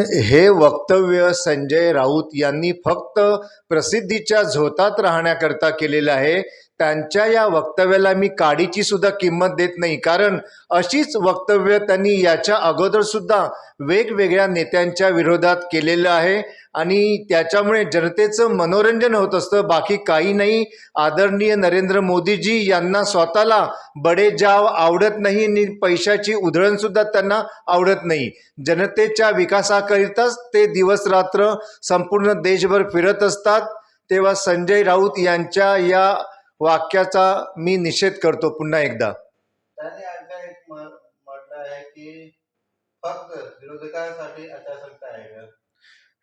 हे वक्तव्य संजय राऊत यांनी फक्त प्रसिद्धीच्या झोतात राहण्याकरता केलेलं आहे. त्यांच्या या वक्तव्याला मी काडीची सुद्धा किंमत देत नाही. कारण अशीच वक्तव्य त्यांनी याच्या अगोदर सुद्धा वेगवेगळ्या नेत्यांच्या विरोधात केलेलं आहे. आणि त्याच्यामुळे जनतेचं मनोरंजन होत असतं. बाकी काही नाही. आदरणीय नरेंद्र मोदीजी यांना स्वतःला बडे जाव आवडत नाही आणि पैशाची उधळण सुद्धा त्यांना आवडत नाही. जनतेच्या विकासाकरिताच ते दिवस रात्र संपूर्ण देशभर फिरत असतात. तेव्हा संजय राऊत यांच्या या वाक्याचा मी निषेध करतो पुन्हा एकदा. त्याने आणखी एक म्हटलं आहे की फक्त विरोधकांसाठी आचारसंहिता आहे का?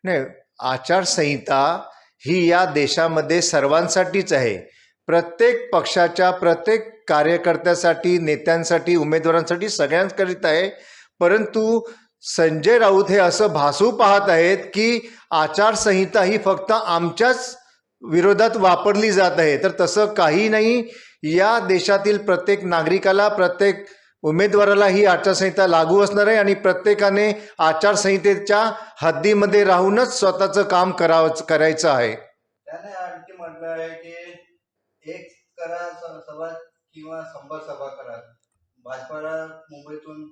नाही आचारसंहिता ही या देशामध्ये सर्वांसाठीच आहे. प्रत्येक पक्षाच्या प्रत्येक कार्यकर्त्यासाठी नेत्यांसाठी उमेदवारांसाठी सगळ्यांकरिता आहे. परंतु संजय राऊत हे असं भासू पाहत आहेत की आचारसंहिता ही फक्त आमच्याच विरोधात वापरली जात आहे. तर तसं काही नाही या देशातील प्रत्येक नागरिकाला प्रत्येक उमेदवाराला ही आचारसंहिता लागू असणार आहे आणि प्रत्येकाने आचारसंहितेच्या हद्दीमध्ये राहूनच स्वतःचं काम करावं करायचं आहे. त्याने आणखी म्हटलं आहे की एक करा सभा किंवा शंभर सभा करा. भाजपाला मुंबईतून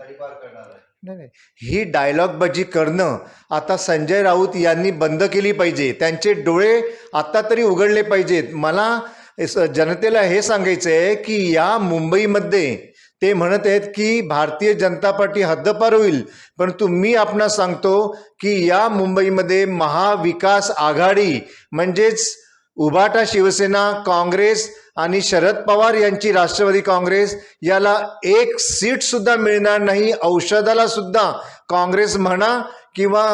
तडीपार करणार आहे. नाही नाही. ही डायलॉगबाजी करणं आता संजय राऊत यांनी बंद केली पाहिजे. त्यांचे डोळे आता तरी उघडले पाहिजेत. मला स- जनतेला हे सांगायचं आहे की या मुंबईमध्ये ते म्हणत आहेत की भारतीय जनता पार्टी हद्दपार होईल. परंतु मी आपणास सांगतो की या मुंबईमध्ये महाविकास आघाडी म्हणजेच उभाटा शिवसेना काँग्रेस आणि शरद पवार यांची राष्ट्रवादी काँग्रेस याला एक सीट सुद्धा मिळणार नाही औषधाला सुद्धा काँग्रेस म्हणा किंवा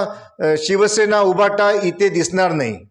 शिवसेना उभाटा इथे दिसणार नाही.